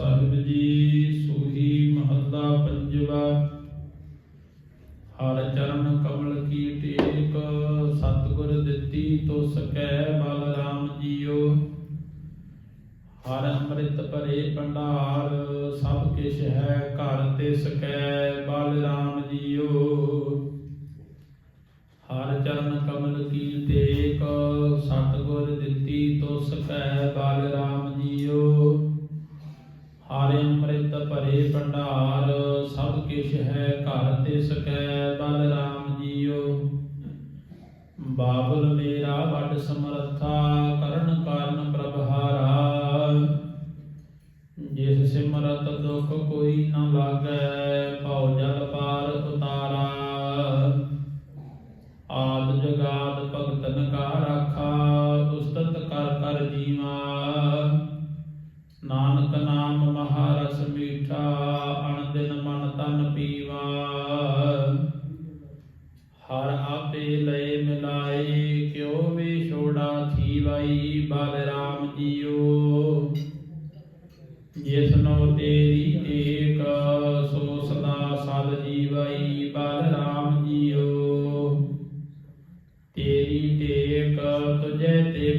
ਸਾਹਿਬ ਜੀ, ਸੂਹੀ ਮਹੱਲਾ ਪੰਜਵਾ ਹਰ ਚਰਨ ਕਮਲ ਕੀ ਟੇਕ, ਸਤਿਗੁਰ ਦਿੱਤੀ ਤੋ ਸਕੈ ਬਲ ਜੀਓ। ਹਰ ਅੰਮ੍ਰਿਤ ਭਰੇ ਭੰਡਾਰ, ਸਭ ਕਿਛ ਹੈ ਘਰ ਤੇ ਸਕੈ ਬਲ ਰਾਮ ਜੀਓ। ਹਰ ਚਰਨ ਕਮਲ ਕੀ ਟੇਕ, ਸਤਿਗੁਰ ਦਿੱਤੀ ਤੋ ਸਕੈ ਬਲ ਭੰਡਾਰ, ਸਭ ਕਿਛ ਹੈ ਘਰ ਤੇ ਸਕੈ, ਬਲ ਜੀਓ। ਬਾਬਲ ਮੇਰਾ ਵੱਡ ਸਮਰੱਥਾ, ਕਰਨ ਕਾਰਨ ਪ੍ਰਭਹਾਰਾ ਜਿਸ ਸਿਮਰਤ ਦੁਖ ਕੋਈ ਨਾ ਲਾਗੈ, ਭਉ ਜਲ ਪਾ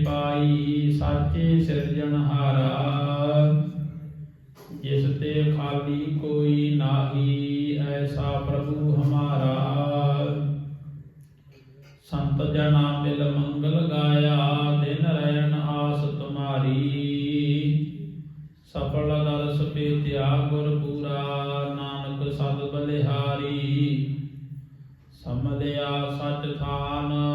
ਪਾਈ ਸਾਚੇ ਸਿਰਜਣਹਾਰਾ ਜਿਸ ਤੇ ਖਾਲੀ ਕੋਈ ਨਾਹੀ, ਐਸਾ ਪ੍ਰਭੂ ਹਮਾਰਾ। ਸੰਤ ਜਨਾ ਮਿਲ ਮੰਗਲ ਗਾਇਆ, ਦਿਨ ਰਹਿਣ ਆਸ ਤੁਮਾਰੀ। ਸਫਲ ਦਰਸ ਪੇਤਿਆ ਗੁਰ ਪੂਰਾ, ਨਾਨਕ ਸਦ ਬਲਿਹਾਰੀ। ਸਮਲਿਆ ਸਚ ਥਾਨ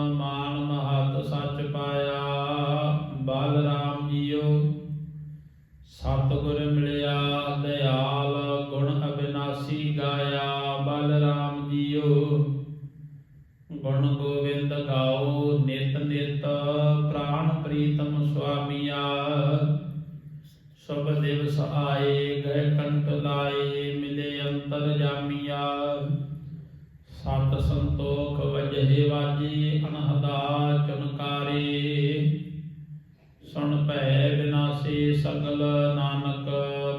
ਸੁਆਮੀਆ ਸਭ ਦਿਵਸ ਆਏ ਗਏ ਕੰਟ ਲਾਏ ਮਿਲੇ ਅੰਤਰ ਜਾਮੀਆ ਸਤ ਸੰਤੋਖ ਵਜਹਿ ਵਾਜੀ ਅਨਹਦਾ ਚੁਨਕਾਰੇ ਸੁਣ ਭੈ ਬਿਨਾਸੀ ਸਗਲ ਨਾਨਕ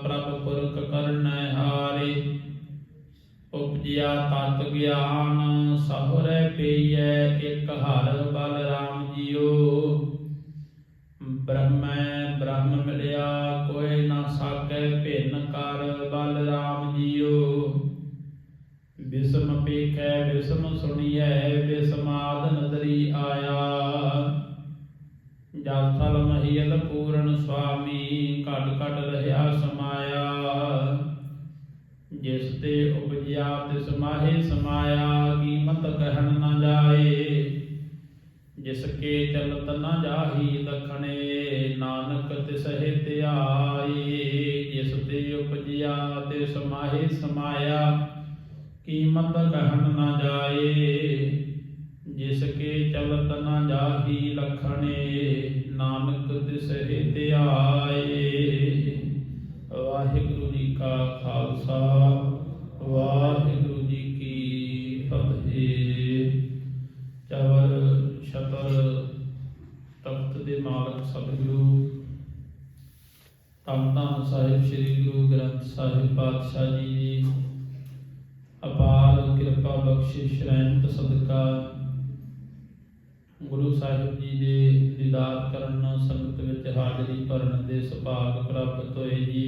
ਪ੍ਰਭ ਪੁਰਖ ਕਰਨੈ ਹਾਰੇ ਉਪਜਿਆ ਤਤ ਗਿਆਨ ਸਹੁਰੇ ਪਈਐ ਇਕ ਹਰ ਬਲ ਰਾਮ ਜੀਓ ਬ੍ਰਹਮੈ ਬ੍ਰਹਮ ਮਿਲਿਆ, ਕੋਈ ਨਾ ਸਾਕੈ ਭਿੰਨ ਕਰ ਬਲ ਜੀਓ। ਵਿਸਮ ਪੇਖੈ ਵਿਸਮ ਸੁਣੀਐ ਵਿਸਮਾਦ ਨਦਰੀ ਆਇਆ। ਜਲ ਮਹੀਲ ਪੂਰਨ ਸੁਆਮੀ, ਘਟ ਘਟ ਰਹਾ ਸਮਾਇਆ। ਜਿਸ ਤੇ ਉਪਜਿਆ, ਤਿਸ ਮਾਹੇ ਸਮਾਇਆ, ਕੀਮਤ ਕਹਿਣ ਨਾ ਜਾਏ। ਜਿਸ ਕੇ ਚਲਤ ਨ ਜਾਹੀ ਲਖਣੇ, ਨਾਨਕ ਤਿਸ ਹਿਤ ਜਿਸ ਤੇ ਉਪਜਿਆ ਤਿਸ ਮਾਹੇ ਸਮਾਇਆ, ਕੀਮਤ ਕਹਿਣ ਨ ਜਾਏ, ਜਿਸ ਕੇ ਚਲਤ ਨ ਜਾਹੀ ਲਖਣੇ, ਨਾਨਕ ਤਿਸ ਹਿਤ ਵਾਹਿਗੁਰੂ ਜੀ ਕਾ ਖਾਲਸਾ, ਵਾਹਿਗੁਰੂ ਧੰਨ ਧੰਨ ਸਾਹਿਬ, ਸ੍ਰੀ ਗੁਰੂ ਗ੍ਰੰਥ ਸਾਹਿਬ ਪਾਤਸ਼ਾਹ ਜੀ ਦੀ ਅਪਾਰ ਕਿਰਪਾ ਬਖਸ਼ਿਸ਼, ਰਹਿਮਤ, ਸਦਕਾ ਗੁਰੂ ਸਾਹਿਬ ਜੀ ਦੇ ਦੀਦਾਰ ਕਰਨ ਸੰਗਤ ਵਿੱਚ ਹਾਜ਼ਰੀ ਭਰਨ ਦੇ ਸੁਭਾਗ ਪ੍ਰਾਪਤ ਹੋਏ ਜੀ।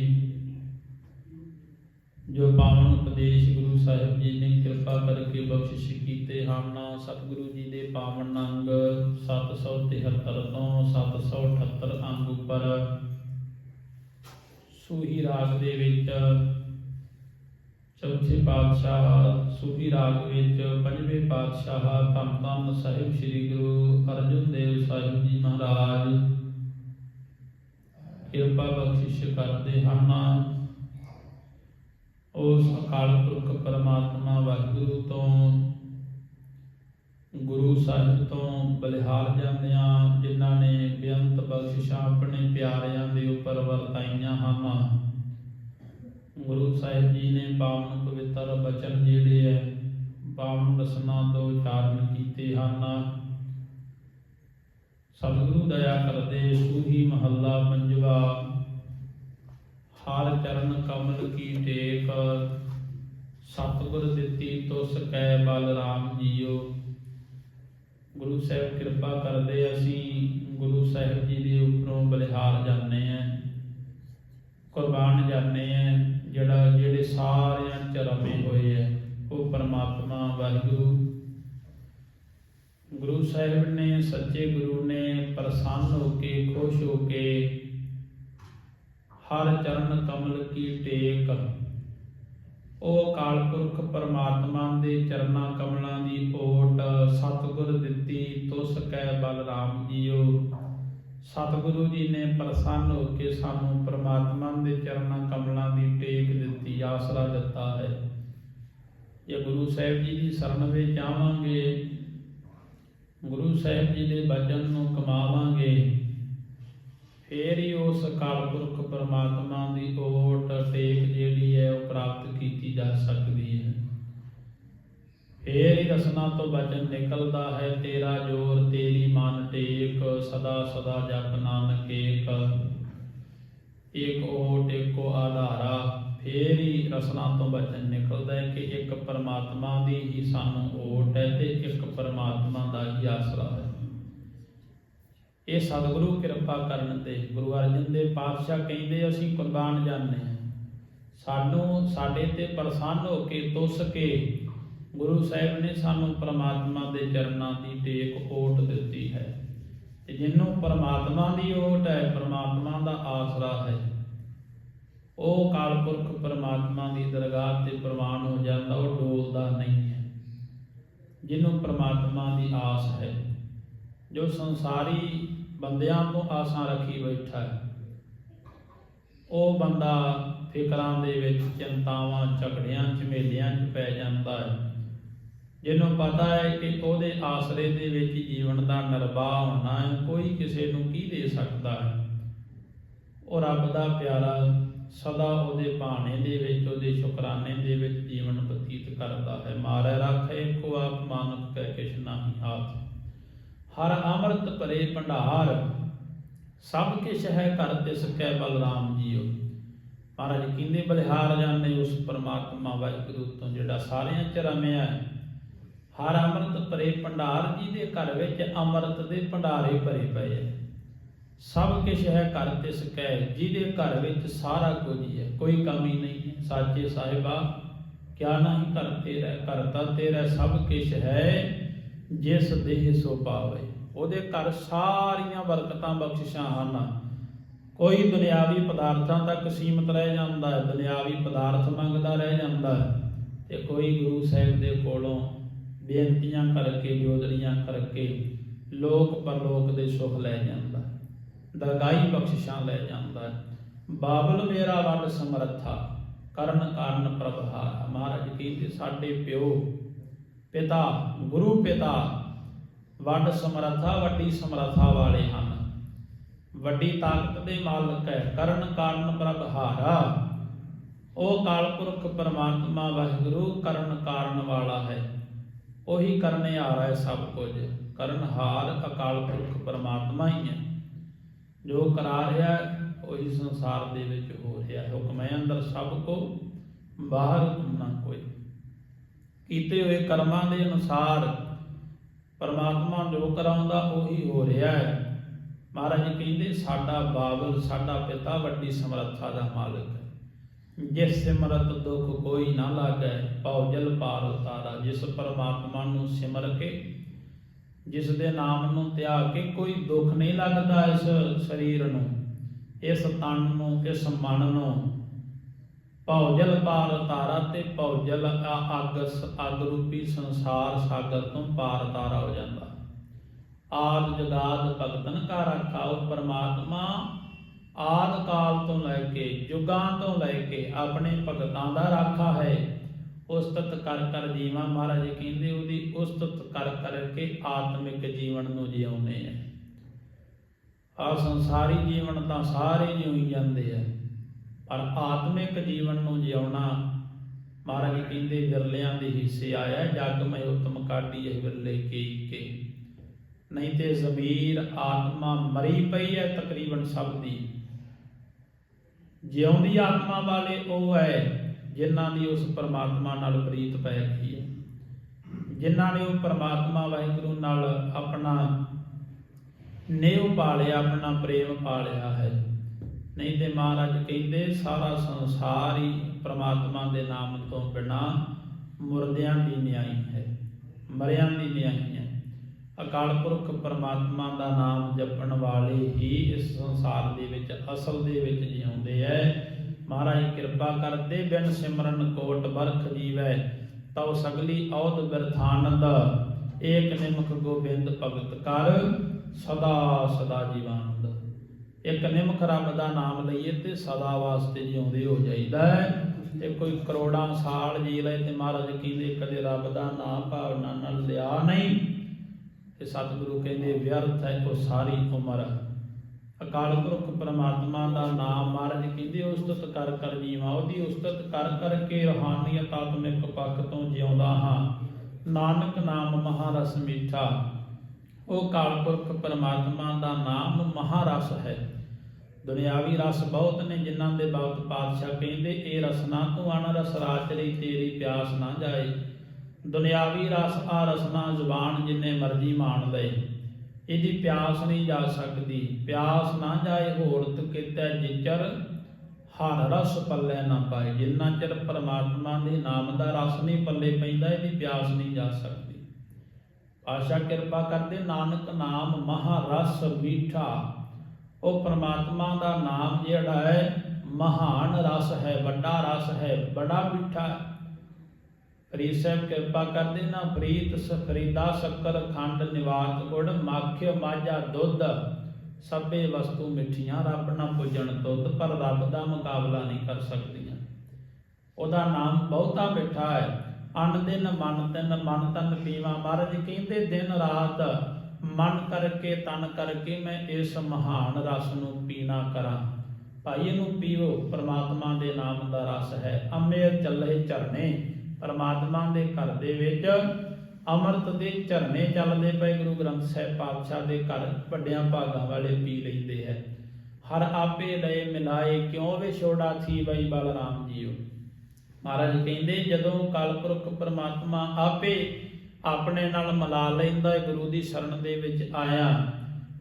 ਜੋ ਪਾਵਨ ਉਪਦੇਸ਼ ਗੁਰੂ ਸਾਹਿਬ ਜੀ ਨੇ ਕਿਰਪਾ ਕਰਕੇ ਬਖਸ਼ਿਸ਼ ਕੀਤੇ ਹਨ, ਸਤਿਗੁਰੂ ਜੀ ਦੇ ਪਾਵਨ ਅੰਗ 773 ਤੋਂ 778 ਅੰਗ ਉੱਪਰ ਸੂਹੀ ਰਾਗ ਦੇ ਵਿੱਚ ਚੌਥੇ ਪਾਤਸ਼ਾਹ ਸੂਫੀ ਰਾਗ ਵਿੱਚ ਪੰਜਵੇਂ ਪਾਤਸ਼ਾਹ ਧੰਨ ਧੰਨ ਸਾਹਿਬ ਸ੍ਰੀ ਗੁਰੂ ਅਰਜਨ ਦੇਵ ਸਾਹਿਬ ਜੀ ਮਹਾਰਾਜ। ਕਿਰਪਾ ਬਖਸ਼ਿਸ਼ ਕਰਦੇ ਹਨ। ਉਸ ਅਕਾਲ ਪੁਰਖ ਪਰਮਾਤਮਾ ਵਾਹਿਗੁਰੂ ਤੋਂ ਗੁਰੂ ਸਾਹਿਬ ਤੋਂ ਬਲਿਹਾਰ ਜਾਂਦਿਆਂ ਜਿਨ੍ਹਾਂ ਨੇ ਬੇਅੰਤ ਬਖਸ਼ਿਸ਼ਾਂ ਆਪਣੇ ਪਿਆਰਿਆਂ ਦੇ ਉੱਪਰ ਵਰਤਾਈਆਂ ਹਨ। ਗੁਰੂ ਸਾਹਿਬ ਜੀ ਨੇ ਪਾਵਨ ਪਵਿੱਤਰ ਬਚਨ ਜਿਹੜੇ ਹੈ ਪਾਵਨ ਰਸਨਾ ਤੋਂ ਉਚਾਰਨ ਕੀਤੇ ਹਨ। ਸਤਿਗੁਰੂ ਦਇਆ ਕਰਦੇ ਸੂਹੀ ਮਹੱਲਾ ਪੰਜਵਾ ਹਰ ਚਰਨ ਕਮਲ ਕੀ ਟੇਕ। ਸਤਿਗੁਰ ਦਿੱਤੀ ਤੁਸ ਕੈ ਬਲ ਰਾਮ ਜੀਓ। ਗੁਰੂ ਸਾਹਿਬ ਕਿਰਪਾ ਕਰਦੇ ਅਸੀਂ ਗੁਰੂ ਸਾਹਿਬ ਜੀ ਦੇ ਉੱਪਰੋਂ ਬਲਿਹਾਰ ਜਾਂਦੇ ਆਂ ਕੁਰਬਾਨ ਜਾਂਦੇ ਆਂ ਜਿਹੜਾ ਜਿਹੜੇ ਸਾਰਿਆਂ ਚ ਰਮੇ ਹੋਏ ਐ ਉਹ ਪਰਮਾਤਮਾ ਵਾਹਿਗੁਰੂ। ਗੁਰੂ ਸਾਹਿਬ ਨੇ, ਸੱਚੇ ਗੁਰੂ ਨੇ ਪ੍ਰਸੰਨ ਹੋ ਕੇ, ਖੁਸ਼ ਹੋ ਕੇ ਹਰ ਚਰਨ ਕਮਲ ਕੀ ਟੇਕ ਉਹ ਅਕਾਲ ਪੁਰਖ ਪਰਮਾਤਮਾ ਦੇ ਚਰਨਾਂ ਕਮਲਾਂ ਦੀ ਓਟ, ਸਤਿਗੁਰ ਦਿੱਤੀ, ਤੁਸ ਕੈ ਬਲ ਜੀਓ। ਸਤਿਗੁਰੂ ਜੀ ਨੇ ਪ੍ਰਸੰਨ ਹੋ ਕੇ ਸਾਨੂੰ ਪਰਮਾਤਮਾ ਦੇ ਚਰਨਾਂ ਕਮਲਾਂ ਦੀ ਟੇਕ ਦਿੱਤੀ, ਆਸਰਾ ਦਿੱਤਾ ਹੈ। ਜੇ ਗੁਰੂ ਸਾਹਿਬ ਜੀ ਦੀ ਸ਼ਰਨ ਵਿੱਚ ਜਾਵਾਂਗੇ ਗੁਰੂ ਸਾਹਿਬ ਜੀ ਦੇ ਬਚਨ ਨੂੰ ਕਮਾਵਾਂਗੇ, ਫੇਰ ਹੀ ਉਸ ਅਕਾਲ ਪੁਰਖ ਪਰਮਾਤਮਾ ਦੀ ਓਟ, ਟੇਕ ਜਿਹੜੀ ਹੈ ਉਹ ਪ੍ਰਾਪਤ ਜਾ ਸਕਦੀ ਹੈ। ਫੇਰ ਹੀ ਰਸਨਾ ਤੋਂ ਬਚਨ ਨਿਕਲਦਾ ਹੈ, ਤੇਰਾ ਜੋਰ ਤੇਰੀ ਮਨ ਟੇਕ, ਸਦਾ ਸਦਾ ਜਪ ਨਾਨਕ ਏਕ। ਏਕ ਓਟ, ਏਕੋ ਆਧਾਰਾ। ਫੇਰ ਹੀ ਰਸਨਾ ਤੋਂ ਬਚਨ ਨਿਕਲਦਾ ਹੈ ਕਿ ਇੱਕ ਪਰਮਾਤਮਾ ਦੀ ਹੀ ਸਾਨੂੰ ਓਟ ਹੈ ਤੇ ਇੱਕ ਪਰਮਾਤਮਾ ਦਾ ਹੀ ਆਸਰਾ ਹੈ। ਇਹ ਸਤਿਗੁਰੂ ਕਿਰਪਾ ਕਰਨ ਤੇ ਗੁਰੂ ਅਰਜਨ ਦੇਵ ਪਾਤਸ਼ਾਹ ਕਹਿੰਦੇ, ਅਸੀਂ ਕੁਰਬਾਨ ਜਾਂਦੇ ਹਾਂ। ਸਾਨੂੰ ਸਾਡੇ ਤੇ ਪ੍ਰਸੰਨ ਹੋ ਕੇ ਤੁਸ ਕੇ ਗੁਰੂ ਸਾਹਿਬ ਨੇ ਸਾਨੂੰ ਪ੍ਰਮਾਤਮਾ ਦੇ ਚਰਨਾਂ ਦੀ ਟੇਕ ਓਟ ਦਿੱਤੀ ਹੈ। ਤੇ ਜਿਹਨੂੰ ਪ੍ਰਮਾਤਮਾ ਦੀ ਓਟ ਹੈ, ਪ੍ਰਮਾਤਮਾ ਦਾ ਆਸਰਾ ਹੈ, ਉਹ ਕਾਲਪੁਰਖ ਪ੍ਰਮਾਤਮਾ ਦੀ ਦਰਗਾਹ ਤੇ ਪ੍ਰਵਾਨ ਹੋ ਜਾਂਦਾ, ਉਹ ਡੋਲਦਾ ਨਹੀਂ ਹੈ। ਜਿਹਨੂੰ ਪ੍ਰਮਾਤਮਾ ਦੀ ਆਸ ਹੈ, ਜੋ ਸੰਸਾਰੀ ਬੰਦਿਆਂ ਤੋਂ ਆਸਾਂ ਰੱਖੀ ਬੈਠਾ ਹੈ, ਉਹ ਬੰਦਾ ਫਿਕਰਾਂ ਦੇ ਵਿੱਚ ਚਿੰਤਾਵਾਂ, ਝਗੜਿਆਂ, ਝਮੇਲਿਆਂ 'ਚ ਪੈ ਜਾਂਦਾ ਹੈ। ਜਿਹਨੂੰ ਪਤਾ ਹੈ ਕਿ ਉਹਦੇ ਆਸਰੇ ਦੇ ਵਿੱਚ ਜੀਵਨ ਦਾ ਨਿਰਵਾਹ ਹੋਣਾ ਹੈ, ਕੋਈ ਕਿਸੇ ਨੂੰ ਕੀ ਦੇ ਸਕਦਾ ਹੈ? ਉਹ ਰੱਬ ਦਾ ਪਿਆਰਾ ਸਦਾ ਉਹਦੇ ਭਾਣੇ ਦੇ ਵਿੱਚ, ਉਹਦੇ ਸ਼ੁਕਰਾਨੇ ਦੇ ਵਿੱਚ ਜੀਵਨ ਬਤੀਤ ਕਰਦਾ ਹੈ। ਮਾਰੇ ਰੱਖੇ ਕੋ ਆਪ ਮਾਨੁਖ ਕੈ ਕਿਛ ਨਾਹੀ ਹਾਥ। ਹਰ ਅੰਮ੍ਰਿਤ ਭਰੇ ਭੰਡਾਰ, ਸਭ ਕਿਛ ਹੈ ਕਰ ਤਿਸ ਕੈ ਬਲਰਾਮ ਜੀਓ। ਮਹਾਰਾਜ ਕਹਿੰਦੇ ਬਲਿਹਾਰ ਜਾਣੇ ਉਸ ਪਰਮਾਤਮਾ ਵਾਹਿਗੁਰੂ ਤੋਂ, ਜਿਹੜਾ ਸਾਰਿਆਂ ਚ ਰਮਿਆ ਹੈ। ਹਰ ਅੰਮ੍ਰਿਤ ਭਰੇ ਭੰਡਾਰ ਜੀ ਦੇ ਘਰ ਵਿੱਚ ਅੰਮ੍ਰਿਤ ਦੇ ਭੰਡਾਰੇ ਭਰੇ ਪਏ ਹੈ। ਸਭ ਕੁਝ ਹੈ ਘਰ ਤਿਸ ਕੈ ਜਿਹਦੇ ਘਰ ਵਿੱਚ ਸਾਰਾ ਕੁਝ ਹੀ ਹੈ। ਕੋਈ ਕਮੀ ਨਹੀਂ ਹੈ। ਸਾਚੇ ਸਾਹਿਬਾ, ਕਿਆ ਨਹੀਂ ਕਰ ਤੇਰਾ ਕਰਤਾ ਤੇਰਾ ਸਭ ਕੁਝ ਹੈ, ਜਿਸ ਦੇਹ ਸੋ ਪਾਵੇ। ਉਹਦੇ ਘਰ ਸਾਰੀਆਂ ਬਰਕਤਾਂ ਬਖਸ਼ਿਸ਼ਾਂ ਹਨ। ਕੋਈ ਦੁਨਿਆਵੀ ਪਦਾਰਥਾਂ ਤੱਕ ਸੀਮਤ ਰਹਿ ਜਾਂਦਾ ਹੈ, ਦੁਨਿਆਵੀ ਪਦਾਰਥ ਮੰਗਦਾ ਰਹਿ ਜਾਂਦਾ ਹੈ ਤੇ ਕੋਈ ਗੁਰੂ ਸਾਹਿਬ ਦੇ ਕੋਲੋਂ ਬੇਨਤੀਆਂ ਕਰਕੇ ਜੋਦੜੀਆਂ ਕਰਕੇ ਲੋਕ ਪਰਲੋਕ ਦੇ ਸੁਖ ਲੈ ਜਾਂਦਾ ਦਰਗਾਹੀ ਬਖਸ਼ਿਸ਼ਾਂ ਲੈ ਜਾਂਦਾ ਬਾਬਲ ਮੇਰਾ ਵੱਡ ਸਮਰੱਥਾ, ਕਰਨ ਕਾਰਨ ਪ੍ਰਭਹਾਰ ਮਹਾਰਾਜ ਕਹਿੰਦੇ, ਸਾਡੇ ਪਿਓ ਪਿਤਾ, ਗੁਰੂ ਪਿਤਾ ਵੱਡ ਸਮਰੱਥਾ, ਵੱਡੀ ਸਮਰੱਥਾ ਵਾਲੇ ਹਨ। ਵੱਡੀ ਤਾਕਤ ਦੇ ਮਾਲਕ ਹੈ। ਕਰਨ ਕਾਰਨ ਪ੍ਰਭਹਾਰਾ ਉਹ ਕਾਲਪੁਰਖ ਪਰਮਾਤਮਾ ਵਾਹਿਗੁਰੂ ਕਰਨ ਕਾਰਨ ਵਾਲਾ ਹੈ। ਉਹੀ ਕਰਨੇ ਆ ਰਿਹਾ ਹੈ ਸਭ ਕੁਝ। ਕਰਨਹਾਰ ਅਕਾਲ ਪੁਰਖ ਪਰਮਾਤਮਾ ਹੀ ਹੈ। ਜੋ ਕਰਾ ਰਿਹਾ ਹੈ, ਉਹੀ ਸੰਸਾਰ ਦੇ ਵਿੱਚ ਹੋ ਰਿਹਾ ਹੁਕਮ ਹੈ ਅੰਦਰ ਸਭ ਕੋ ਬਾਹਰ ਨਾ ਕੋਈ। ਕੀਤੇ ਹੋਏ ਕਰਮਾਂ ਦੇ ਅਨੁਸਾਰ ਪਰਮਾਤਮਾ ਜੋ ਕਰਾਉਂਦਾ ਉਹੀ ਹੋ ਰਿਹਾ ਹੈ। ਮਹਾਰਾਜ ਜੀ ਕਹਿੰਦੇ, ਸਾਡਾ ਬਾਬਲ, ਸਾਡਾ ਪਿਤਾ ਵੱਡੀ ਸਮਰੱਥਾ ਦਾ ਮਾਲਕ ਹੈ। ਜਿਸ ਸਿਮਰਤ ਦੁਖ ਕੋਈ ਨਾ ਲਾਗੈ ਪਉ ਜਲ ਪਾਰ ਉਤਾਰਾ। ਜਿਸ ਪਰਮਾਤਮਾ ਨੂੰ ਸਿਮਰ ਕੇ, ਜਿਸ ਦੇ ਨਾਮ ਨੂੰ ਧਿਆ ਕੇ ਕੋਈ ਦੁੱਖ ਨਹੀਂ ਲੱਗਦਾ ਇਸ ਸਰੀਰ ਨੂੰ, ਇਸ ਤਨ ਨੂੰ, ਇਸ ਮਨ ਨੂੰ ਭੌਜਲ ਪਾਰ ਤਾਰਾ ਤੇ ਭੌਜਲ ਆ- ਅੱਗ ਅੱਗ ਰੂਪੀ ਸੰਸਾਰ ਸਾਗਰ ਤੋਂ ਪਾਰ ਤਾਰਾ ਹੋ ਜਾਂਦਾ ਆਦ ਜਗਾਦ ਭਗਤਨ ਕਾ ਰੱਖਾ ਉਹ ਪਰਮਾਤਮਾ। ਆਦ ਕਾਲ ਤੋਂ ਲੈ ਕੇ ਯੁਗਾਂ ਤੋਂ ਲੈ ਕੇ ਆਪਣੇ ਭਗਤਾਂ ਦਾ ਰਾਖਾ ਹੈ। ਉਸਤਤ ਕਰ ਕਰ ਜੀਵਾਂ ਮਹਾਰਾਜ ਕਹਿੰਦੇ ਉਹਦੀ ਉਸਤਤ ਕਰ ਕਰਕੇ ਆਤਮਿਕ ਜੀਵਨ ਨੂੰ ਜਿਉਂਦੇ ਆ। ਆ ਸੰਸਾਰੀ ਜੀਵਨ ਤਾਂ ਸਾਰੇ ਜਿਉਂ ਜਾਂਦੇ ਆ, ਪਰ ਆਤਮਿਕ ਜੀਵਨ ਨੂੰ ਜਿਉਣਾ ਮਹਾਰਾਜ ਕਹਿੰਦੇ ਵਿਰਲਿਆਂ ਦੇ ਹਿੱਸੇ ਆਇਆ। ਜਗ ਮੈਂ ਉਤਮ ਕਾਢੀ ਇਹ ਵਿਰਲੇ ਕੀ ਕੇ। ਨਹੀਂ ਤੇ ਜ਼ਮੀਰ ਆਤਮਾ ਮਰੀ ਪਈ ਹੈ ਤਕਰੀਬਨ ਸਭ ਦੀ। ਜਿਉਂਦੀ ਆਤਮਾ ਵਾਲੇ ਉਹ ਹੈ ਜਿਨ੍ਹਾਂ ਦੀ ਉਸ ਪਰਮਾਤਮਾ ਨਾਲ ਪ੍ਰੀਤ ਪੈ ਗਈ ਹੈ। ਜਿਨ੍ਹਾਂ ਨੇ ਉਹ ਪਰਮਾਤਮਾ ਵਾਹਿਗੁਰੂ ਨਾਲ ਆਪਣਾ ਨੇਹ ਪਾਲਿਆ, ਆਪਣਾ ਪ੍ਰੇਮ ਪਾਲਿਆ ਹੈ। ਨਹੀਂ ਤੇ ਮਹਾਰਾਜ ਕਹਿੰਦੇ, ਸਾਰਾ ਸੰਸਾਰ ਹੀ ਪਰਮਾਤਮਾ ਦੇ ਨਾਮ ਤੋਂ ਬਿਨਾ ਮੁਰਦਿਆਂ ਦੀ ਨਿਆਈ ਹੈ, ਮਰਿਆਂ ਦੀ ਨਿਆਈ ਹੈ। ਅਕਾਲ ਪੁਰਖ ਪਰਮਾਤਮਾ ਦਾ ਨਾਮ ਜਪਣ ਵਾਲੇ ਹੀ ਇਸ ਸੰਸਾਰ ਦੇ ਵਿੱਚ, ਅਸਲ ਦੇ ਵਿੱਚ ਜਿਉਂਦੇ ਐ। ਮਹਾਰਾਜ ਕਿਰਪਾ ਕਰਦੇ ਬਿਨ ਸਿਮਰਨ ਕੋਟ ਬਰਖ ਜੀਵੈ, ਤਉ ਸਗਲੀ ਔਦ ਬਿਰਥਾਨੰਦ, ਏਕ ਨਿਮਖ ਗੋਬਿੰਦ ਭਗਤ ਕਰ, ਸਦਾ ਸਦਾ ਜੀਵਾਨੰਦ। ਇੱਕ ਨਿਮਖ ਰੱਬ ਦਾ ਨਾਮ ਲਈਏ ਤੇ ਸਦਾ ਵਾਸਤੇ ਜਿਉਂਦੇ ਹੋ ਜਾਈਦਾ ਹੈ ਤੇ ਕੋਈ ਕਰੋੜਾਂ ਸਾਲ ਜੀ ਲਏ ਤੇ ਮਹਾਰਾਜ ਕਹਿੰਦੇ ਕਦੇ ਰੱਬ ਦਾ ਨਾਮ ਭਾਵਨਾ ਨਾਲ ਲਿਆ ਨਹੀਂ। ਤੇ ਸਤਿਗੁਰੂ ਕਹਿੰਦੇ, ਵਿਅਰਥ ਹੈ ਉਹ ਸਾਰੀ ਉਮਰ। ਅਕਾਲ ਪੁਰਖ ਪਰਮਾਤਮਾ ਦਾ ਨਾਮ ਮਹਾਰਾਜ ਕਹਿੰਦੇ ਉਸਤਤ ਕਰ ਕਰ ਜੀਵਾ ਉਹਦੀ ਉਸਤਤ ਕਰ ਕਰਕੇ ਰੋਹਾਨੀਅਤ ਆਤਮਿਕ ਪੱਖ ਤੋਂ ਜਿਉਂਦਾ ਹਾਂ। ਨਾਨਕ ਨਾਮ ਮਹਾਰਸ ਮੀਠਾ। ਉਹ ਅਕਾਲ ਪੁਰਖ ਪਰਮਾਤਮਾ ਦਾ ਨਾਮ ਮਹਾਰਸ ਹੈ। ਦੁਨਿਆਵੀ ਰਸ ਬਹੁਤ ਨੇ ਜਿਨ੍ਹਾਂ ਦੇ ਬਾਬਤ ਪਾਤਸ਼ਾਹ ਕਹਿੰਦੇ, ਇਹ ਰਸਨਾ ਤੂੰ ਅਣ ਰਸ ਰਾਚਰੀ ਤੇਰੀ ਪਿਆਸ ਨਾ ਜਾਏ। ਦੁਨਿਆਵੀ ਰਸ ਆ ਰਸਨਾ ਜ਼ੁਬਾਨ ਜਿੰਨੇ ਮਰਜ਼ੀ ਮਾਣ ਲਏ। ਇਹਦੀ ਪਿਆਸ ਨਹੀਂ ਜਾ ਸਕਦੀ। ਪਿਆਸ ਨਾ ਜਾਏ ਹੋਰਤ ਕਿਤੈ ਜਿਚਰ। ਹਰ ਰਸ ਪੱਲੇ ਨਾ ਪਾਏ। ਜਿੰਨਾ ਚਿਰ ਪਰਮਾਤਮਾ ਦੇ ਨਾਮ ਦਾ ਰਸ ਨਹੀਂ ਪੱਲੇ ਪੈਂਦਾ, ਇਹਦੀ ਪਿਆਸ ਨਹੀਂ ਜਾ ਸਕਦੀ। ਆਸ਼ਾ ਕਿਰਪਾ ਕਰਦੇ ਨਾਨਕ ਨਾਮ ਮਹਾ ਰਸ ਮੀਠਾ। ਉਹ ਪਰਮਾਤਮਾ ਦਾ ਨਾਮ ਜਿਹੜਾ ਹੈ, ਮਹਾਨ ਰਸ ਹੈ, ਵੱਡਾ ਰਸ ਹੈ, ਬੜਾ ਮਿੱਠਾ ਫਰੀਦ ਸਾਹਿਬ ਕਿਰਪਾ ਕਰਦੇ ਨਾ ਪ੍ਰੀਤ ਸਫਰੀਦਾ ਸ਼ੱਕਰ ਖੰਡ ਨਿਵਾਤ ਗੁੜ, ਮਾਖਿਓ ਮਾਝਾ ਦੁੱਧ, ਸਭੇ ਵਸਤੂ ਮਿੱਠੀਆਂ, ਰੱਬ ਨਾ ਪੁੱਜਣ ਤੁਧ, ਪਰ ਰੱਬ ਦਾ ਮੁਕਾਬਲਾ ਨਹੀਂ ਕਰ ਸਕਦੀਆਂ। ਉਹਦਾ ਨਾਮ ਬਹੁਤਾ ਮਿੱਠਾ ਹੈ। ਅਨ ਦਿਨ ਮਨ ਤਨ ਮਨ ਤਨ ਪੀਵਾ ਮਹਾਰਾਜ ਕਹਿੰਦੇ ਦਿਨ ਰਾਤ, ਮਨ ਕਰਕੇ ਤਨ ਕਰਕੇ ਮੈਂ ਇਸ ਮਹਾਨ ਰਸ ਨੂੰ ਪੀਣਾ ਕਰਾਂ। ਭਾਈ ਇਹਨੂੰ ਪੀਓ, ਪ੍ਰਮਾਤਮਾ ਦੇ ਨਾਮ ਦਾ ਰਸ ਹੈ। ਅੰਮ੍ਰਿਤ ਚੱਲੇ ਝਰਨੇ ਪਰਮਾਤਮਾ ਦੇ ਘਰ ਦੇ ਵਿੱਚ ਅੰਮ੍ਰਿਤ ਦੇ ਝਰਨੇ ਚੱਲਦੇ ਪਏ, ਗੁਰੂ ਗ੍ਰੰਥ ਸਾਹਿਬ ਪਾਤਸ਼ਾਹ ਦੇ ਘਰ ਵੱਡਿਆਂ ਭਾਗਾਂ ਵਾਲੇ ਪੀ ਲੈਂਦੇ ਹੈ। ਹਰ ਆਪੇ ਲਏ ਮਿਲਾਏ, ਕਿਉਂ ਵਿਛੋੜਾ ਥੀ ਬਈ ਬਲਰਾਮ ਜੀਓ? ਮਹਾਰਾਜ ਕਹਿੰਦੇ, ਜਦੋਂ ਕਲਪੁਰਖ ਪਰਮਾਤਮਾ ਆਪੇ ਆਪਣੇ ਨਾਲ ਮਿਲਾ ਲੈਂਦਾ ਹੈ, ਗੁਰੂ ਦੀ ਸ਼ਰਨ ਦੇ ਵਿੱਚ ਆਇਆ,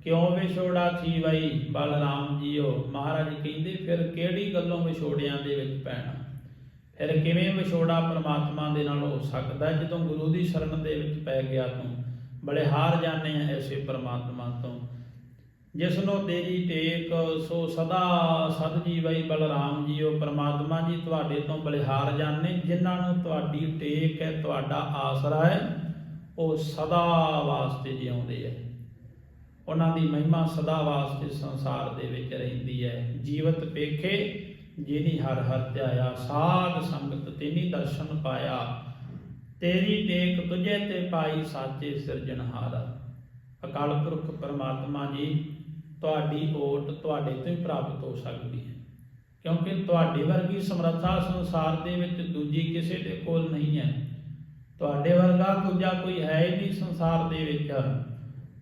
ਕਿਉਂ ਵਿਛੋੜਾ ਥੀ ਬਈ ਬਲਰਾਮ ਜੀਓ? ਮਹਾਰਾਜ ਕਹਿੰਦੇ, ਫਿਰ ਕਿਹੜੀ ਗੱਲੋਂ ਵਿਛੋੜਿਆਂ ਦੇ ਵਿੱਚ ਪੈਣਾ? ਫਿਰ ਕਿਵੇਂ ਵਿਛੋੜਾ ਪਰਮਾਤਮਾ ਦੇ ਨਾਲ ਹੋ ਸਕਦਾ ਜਦੋਂ ਗੁਰੂ ਦੀ ਸ਼ਰਨ ਦੇ ਵਿੱਚ ਪੈ ਗਿਆ ਤੂੰ, ਬੜੇ ਹਾਰ ਜਾਣੇ ਆ ਐਸੇ ਪ੍ਰਮਾਤਮਾ ਤੋਂ। ਜਿਸ ਨੂੰ ਤੇਰੀ ਟੇਕ, ਸੋ ਸਦਾ ਸਤ ਜੀ ਜੀਵਈ ਬਲਰਾਮ ਜੀ ਉਹ ਪ੍ਰਮਾਤਮਾ ਜੀ ਤੁਹਾਡੇ ਤੋਂ ਬਲਿਹਾਰ ਜਾਣੇ ਜਿਨ੍ਹਾਂ ਨੂੰ ਤੁਹਾਡੀ ਟੇਕ ਹੈ, ਤੁਹਾਡਾ ਆਸਰਾ ਹੈ, ਉਹ ਸਦਾ ਵਾਸਤੇ ਜਿਉਂਦੇ ਹੈ ਉਹਨਾਂ ਦੀ ਮਹਿਮਾ ਸਦਾ ਵਾਸਤੇ ਸੰਸਾਰ ਦੇ ਵਿੱਚ ਰਹਿੰਦੀ ਹੈ। ਜੀਵਤ ਪੇਖੇ ਜਿਹਨੀ ਹਰ ਹਰ ਧਿਆਇਆ, ਸਾਧ ਸੰਗਤ ਤੇਨੀ ਦਰਸ਼ਨ ਪਾਇਆ। ਤੇਰੀ ਟੇਕ ਤੁਝੇ ਤੇ ਪਾਈ ਸਾਚੇ ਸਿਰਜਣਹਾਰਾ ਅਕਾਲ ਪੁਰਖ ਪਰਮਾਤਮਾ ਜੀ, ਤੁਹਾਡੀ ਓਟ ਤੁਹਾਡੇ ਤੋਂ ਹੀ ਪ੍ਰਾਪਤ ਹੋ ਸਕਦੀ ਹੈ। ਕਿਉਂਕਿ ਤੁਹਾਡੇ ਵਰਗੀ ਸਮਰੱਥਾ ਸੰਸਾਰ ਦੇ ਵਿੱਚ ਦੂਜੀ ਕਿਸੇ ਦੇ ਕੋਲ ਨਹੀਂ ਹੈ। ਤੁਹਾਡੇ ਵਰਗਾ ਦੂਜਾ ਕੋਈ ਹੈ ਹੀ ਨਹੀਂ ਸੰਸਾਰ ਦੇ ਵਿੱਚ।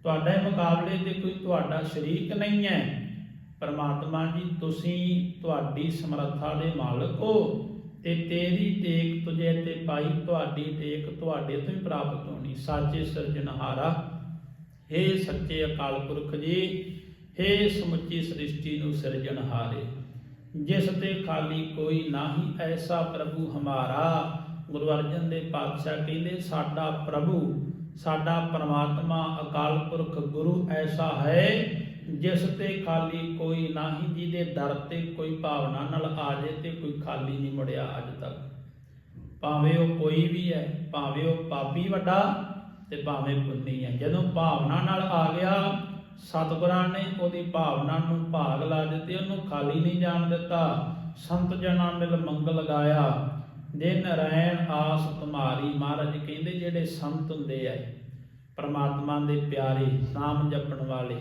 ਤੁਹਾਡੇ ਮੁਕਾਬਲੇ ਤੇ ਕੋਈ ਤੁਹਾਡਾ ਸ਼ਰੀਕ ਨਹੀਂ ਹੈ। ਪਰਮਾਤਮਾ ਜੀ, ਤੁਸੀਂ ਤੁਹਾਡੀ ਸਮਰੱਥਾ ਦੇ ਮਾਲਕ ਹੋ ਤੇ ਤੇਰੀ ਟੇਕ ਤੁਝੇ ਤੇ ਪਾਈ, ਤੁਹਾਡੀ ਟੇਕ ਤੁਹਾਡੇ ਤੋਂ ਹੀ ਪ੍ਰਾਪਤ ਹੋਣੀ। ਸਾਚੇ ਸਿਰਜਣਹਾਰਾ हे ਸੱਚੇ ਅਕਾਲ ਪੁਰਖ ਜੀ हे ਸਮੁੱਚੀ ਸ੍ਰਿਸ਼ਟੀ ਨੂੰ ਸਿਰਜਣਹਾਰੇ। ਜਿਸ ਤੇ ਖਾਲੀ ਕੋਈ ਨਾਹੀ, ਐਸਾ ਪ੍ਰਭੂ ਹਮਾਰਾ। ਗੁਰੂ ਅਰਜਨ ਦੇ ਪਾਤਸ਼ਾਹ ਕਹਿੰਦੇ, ਸਾਡਾ ਪ੍ਰਭੂ, ਸਾਡਾ ਪਰਮਾਤਮਾ ਅਕਾਲ ਪੁਰਖ ਗੁਰੂ ਐਸਾ ਹੈ ਜਿਸ ਤੇ ਖਾਲੀ ਕੋਈ ਨਹੀਂ ਜਿਹਦੇ ਦਰ ਤੇ ਕੋਈ ਭਾਵਨਾ ਨਾਲ ਆ ਜੇ ਤੇ ਕੋਈ ਖਾਲੀ ਨਹੀਂ ਮੁੜਿਆ ਅੱਜ ਤੱਕ। ਭਾਵੇਂ ਉਹ ਕੋਈ ਵੀ ਹੈ, ਭਾਵੇਂ ਉਹ ਪਾਪੀ ਵੱਡਾ ਤੇ ਭਾਵੇਂ ਪੁੰਨੀ ਹੈ। ਜਦੋਂ ਭਾਵਨਾ ਨਾਲ ਆ ਗਿਆ, ਸਤਿਗੁਰਾਂ ਨੇ ਉਹਦੀ ਭਾਵਨਾ ਨੂੰ ਭਾਗ ਲਾ ਦਿੱਤੇ, ਉਹਨੂੰ ਖਾਲੀ ਨਹੀਂ ਜਾਣ ਦਿੱਤਾ। ਸੰਤ ਜਨਾਂ ਮਿਲ ਮੰਗਲ ਗਾਇਆ ਦਿਨ ਰੈਣ ਆਸ ਤੁਮਾਰੀ। ਮਹਾਰਾਜ ਕਹਿੰਦੇ, ਜਿਹੜੇ ਸੰਤ ਹੁੰਦੇ ਆ, ਪਰਮਾਤਮਾ ਦੇ ਪਿਆਰੇ, ਨਾਮ ਜਪਣ ਵਾਲੇ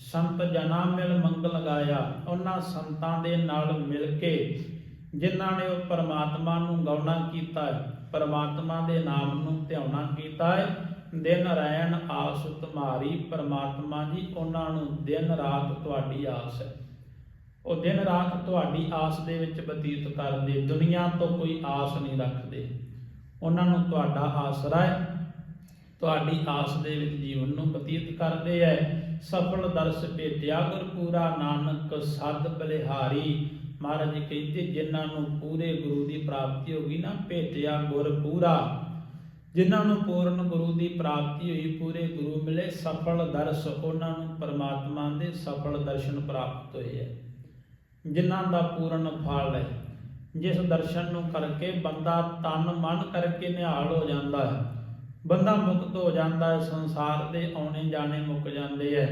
ਸੰਤ ਜਨਾ ਮਿਲ ਮੰਗਲ ਗਾਇਆ ਉਹਨਾਂ ਸੰਤਾਂ ਦੇ ਨਾਲ ਮਿਲ ਕੇ ਜਿਨ੍ਹਾਂ ਨੇ ਉਹ ਪਰਮਾਤਮਾ ਨੂੰ ਗਾਉਣਾ ਕੀਤਾ ਪਰਮਾਤਮਾ ਦੇ ਨਾਮ ਨੂੰ ਧਿਆਉਣਾ ਕੀਤਾ ਹੈ, ਦਿਨ ਰੈਣ ਆਸ ਤੁਮਾਰੀ ਪਰਮਾਤਮਾ ਜੀ, ਉਹਨਾਂ ਨੂੰ ਦਿਨ ਰਾਤ ਤੁਹਾਡੀ ਆਸ ਹੈ। ਉਹ ਦਿਨ ਰਾਤ ਤੁਹਾਡੀ ਆਸ ਦੇ ਵਿੱਚ ਬਤੀਤ ਕਰਦੇ, ਦੁਨੀਆ ਤੋਂ ਕੋਈ ਆਸ ਨਹੀਂ ਰੱਖਦੇ। ਉਹਨਾਂ ਨੂੰ ਤੁਹਾਡਾ ਆਸਰਾ ਹੈ, ਤੁਹਾਡੀ ਆਸ ਦੇ ਵਿੱਚ ਜੀਵਨ ਨੂੰ ਬਤੀਤ ਕਰਦੇ ਹੈ। ਸਫਲ ਦਰਸ ਭੇਟਿਆ ਗੁਰਪੂਰਾ ਨਾਨਕ ਸਦ ਬਲਿਹਾਰੀ। ਮਹਾਰਾਜ ਜੀ ਕਹਿੰਦੇ, ਜਿਨ੍ਹਾਂ ਨੂੰ ਪੂਰੇ ਗੁਰੂ ਦੀ ਪ੍ਰਾਪਤੀ ਹੋ ਗਈ ਨਾ ਭੇਟਿਆ ਗੁਰਪੂਰਾ ਜਿਨ੍ਹਾਂ ਨੂੰ ਪੂਰਨ ਗੁਰੂ ਦੀ ਪ੍ਰਾਪਤੀ ਹੋਈ, ਪੂਰੇ ਗੁਰੂ ਮਿਲੇ, ਸਫਲ ਦਰਸ ਉਹਨਾਂ ਨੂੰ ਪਰਮਾਤਮਾ ਦੇ ਸਫਲ ਦਰਸ਼ਨ ਪ੍ਰਾਪਤ ਹੋਏ ਹੈ। ਜਿਨ੍ਹਾਂ ਦਾ ਪੂਰਨ ਫਲ ਹੈ, ਜਿਸ ਦਰਸ਼ਨ ਨੂੰ ਕਰਕੇ ਬੰਦਾ ਤਨ ਮਨ ਕਰਕੇ ਨਿਹਾਲ ਹੋ ਜਾਂਦਾ ਹੈ। ਬੰਦਾ ਮੁਕਤ ਹੋ ਜਾਂਦਾ ਹੈ, ਸੰਸਾਰ ਦੇ ਆਉਣੇ ਜਾਣੇ ਮੁੱਕ ਜਾਂਦੇ ਐ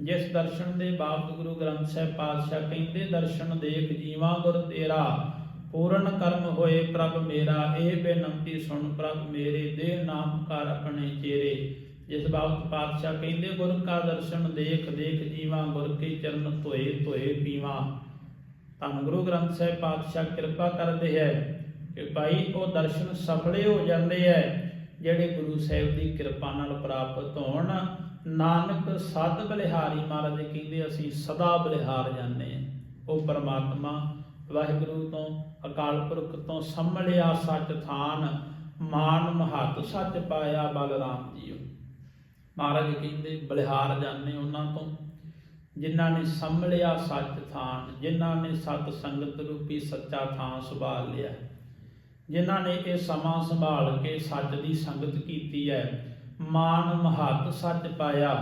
ਜਿਸ ਦਰਸ਼ਨ ਦੇ ਬਾਬਤ ਗੁਰੂ ਗ੍ਰੰਥ ਸਾਹਿਬ ਪਾਤਸ਼ਾਹ ਕਹਿੰਦੇ, ਦਰਸ਼ਨ ਦੇਖ ਜੀਵਾ ਗੁਰ ਤੇਰਾ, ਪੂਰਨ ਕਰਮ ਹੋਏ ਪ੍ਰਭ ਮੇਰਾ, ਇਹ ਬੇਨੰਤੀ ਸੁਣ ਪ੍ਰਭ ਮੇਰੇ ਦੇ ਨਾਮ ਕਰ ਆਪਣੇ ਚੇਰੇ। ਜਿਸ ਬਾਬਤ ਪਾਤਸ਼ਾਹ ਕਹਿੰਦੇ, ਗੁਰ ਕਾ ਦਰਸ਼ਨ ਦੇਖ ਦੇਖ ਜੀਵਾ ਗੁਰ ਕੇ ਚਰਨ ਧੋਏ ਧੋਏ ਪੀਵਾ। ਧੰਨ ਗੁਰੂ ਗ੍ਰੰਥ ਸਾਹਿਬ ਪਾਤਸ਼ਾਹ ਕਿਰਪਾ ਕਰਦੇ ਹੈ ਕਿ ਭਾਈ ਉਹ ਦਰਸ਼ਨ ਸਫਲੇ ਹੋ ਜਾਂਦੇ ਹੈ। ਜਿਹੜੇ ਗੁਰੂ ਸਾਹਿਬ ਦੀ ਕਿਰਪਾ ਨਾਲ ਪ੍ਰਾਪਤ ਹੋਣ, ਨਾਨਕ ਸਦ ਬਲਿਹਾਰੀ ਮਹਾਰਾਜ ਕਹਿੰਦੇ, ਅਸੀਂ ਸਦਾ ਬਲਿਹਾਰ ਜਾਂਦੇ ਉਹ ਪਰਮਾਤਮਾ ਵਾਹਿਗੁਰੂ ਤੋਂ, ਅਕਾਲ ਪੁਰਖ ਤੋਂ ਸੰਭਲਿਆ ਸੱਚ ਥਾਨ, ਮਾਨ ਮਹੱਤ ਸੱਚ ਪਾਇਆ ਬਲਰਾਮ ਜੀਓ। ਮਹਾਰਾਜ ਕਹਿੰਦੇ, ਬਲਿਹਾਰ ਜਾਂਦੇ ਉਹਨਾਂ ਤੋਂ। ਜਿਨ੍ਹਾਂ ਨੇ ਸੰਭਲਿਆ ਸੱਚ ਥਾਨ, ਜਿਨ੍ਹਾਂ ਨੇ ਸਤ ਸੰਗਤ ਰੂਪੀ ਸੱਚਾ ਥਾਂ ਸੰਭਾਲ ਲਿਆ। ਜਿਨ੍ਹਾਂ ਨੇ ਇਹ ਸਮਾਂ ਸੰਭਾਲ ਕੇ ਸੱਚ ਦੀ ਸੰਗਤ ਕੀਤੀ ਹੈ, ਮਾਨ ਮਹੱਤ ਸੱਚ ਪਾਇਆ।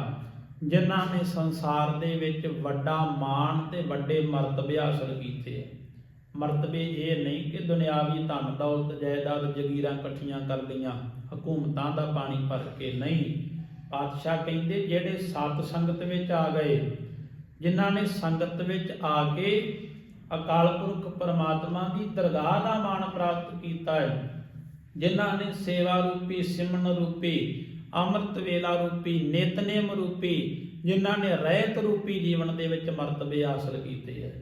ਜਿਨ੍ਹਾਂ ਨੇ ਸੰਸਾਰ ਦੇ ਵਿੱਚ ਵੱਡਾ ਮਾਣ ਤੇ ਵੱਡੇ ਮਰਤਬੇ ਹਾਸਲ ਕੀਤੇ। ਮਰਤਬੇ ਇਹ ਨਹੀਂ ਕਿ ਦੁਨਿਆਵੀ ਧਨ, ਦੌਲਤ, ਜਾਇਦਾਦ ਜਗੀਰਾਂ ਇਕੱਠੀਆਂ ਕਰ ਲਈਆਂ, ਹਕੂਮਤਾਂ ਦਾ ਪਾਣੀ ਭਰ ਕੇ ਨਹੀਂ। ਪਾਤਸ਼ਾਹ ਕਹਿੰਦੇ, ਜਿਹੜੇ ਸਤ ਸੰਗਤ ਵਿੱਚ ਆ ਗਏ, ਜਿਨ੍ਹਾਂ ਨੇ ਸੰਗਤ ਵਿੱਚ ਆ ਕੇ ਅਕਾਲ ਪੁਰਖ ਪਰਮਾਤਮਾ ਦੀ ਦਰਗਾਹ ਦਾ ਮਾਣ ਪ੍ਰਾਪਤ ਕੀਤਾ ਹੈ। ਜਿਨ੍ਹਾਂ ਨੇ ਸੇਵਾ ਰੂਪੀ, ਸਿਮਰਨ ਰੂਪੀ, ਅੰਮ੍ਰਿਤ ਵੇਲਾ ਰੂਪੀ, ਨਿਤਨੇਮ ਰੂਪੀ, ਜਿਨ੍ਹਾਂ ਨੇ ਰਹਿਤ ਰੂਪੀ ਜੀਵਨ ਦੇ ਵਿੱਚ ਮਰਤਬੇ ਹਾਸਲ ਕੀਤੇ ਹੈ।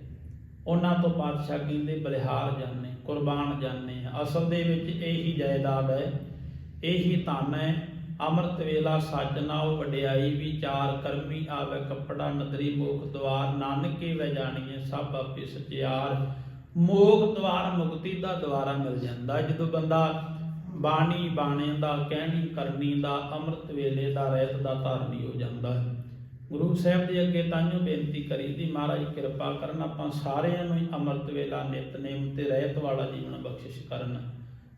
ਉਹਨਾਂ ਤੋਂ ਪਾਤਸ਼ਾਹ ਕਹਿੰਦੇ ਬਲਿਹਾਰ ਜਾਣੇ, ਕੁਰਬਾਨ ਜਾਣੇ, ਅਸਲ ਦੇ ਵਿੱਚ ਇਹੀ ਜਾਇਦਾਦ ਹੈ, ਇਹੀ ਧਨ ਹੈ ਅੰਮ੍ਰਿਤ ਵੇਲਾ ਸੱਚ ਨਾਉ ਵਡਿਆਈ ਵਿਚਾਰ ਕਰਮੀ ਆਵੇ ਕੱਪੜਾ ਨਦਰੀ ਮੋਖ ਦਵਾਰ, ਨਾਨਕੇ ਵੈ ਜਾਣੀਏ ਸਭ ਆਪੇ ਸਚਿਆਰ। ਮੋਖ ਦਵਾਰ ਮੁਕਤੀ ਦਾ ਦਵਾਰਾ ਮਿਲ ਜਾਂਦਾ। ਜਦੋਂ ਬੰਦਾ ਬਾਣੀ ਬਾਣੇ ਦਾ ਕਹਿਣੀ ਕਰਨੀ ਦਾ ਅੰਮ੍ਰਿਤ ਵੇਲੇ ਦਾ ਰਹਿਤ ਦਾ ਧਾਰਨੀ ਹੋ ਜਾਂਦਾ ਹੈ। ਗੁਰੂ ਸਾਹਿਬ ਦੇ ਅੱਗੇ ਤਾਂਿਓ ਬੇਨਤੀ ਕਰੀ ਦੀ ਮਹਾਰਾਜ ਕਿਰਪਾ ਕਰਨ ਆਪਾਂ ਸਾਰਿਆਂ ਨੂੰ ਹੀ ਅੰਮ੍ਰਿਤ ਵੇਲਾ ਨਿਤਨੇਮ ਤੇ ਰਹਿਤ ਵਾਲਾ ਜੀਵਨ ਬਖਸ਼ਿਸ਼ ਕਰਨ।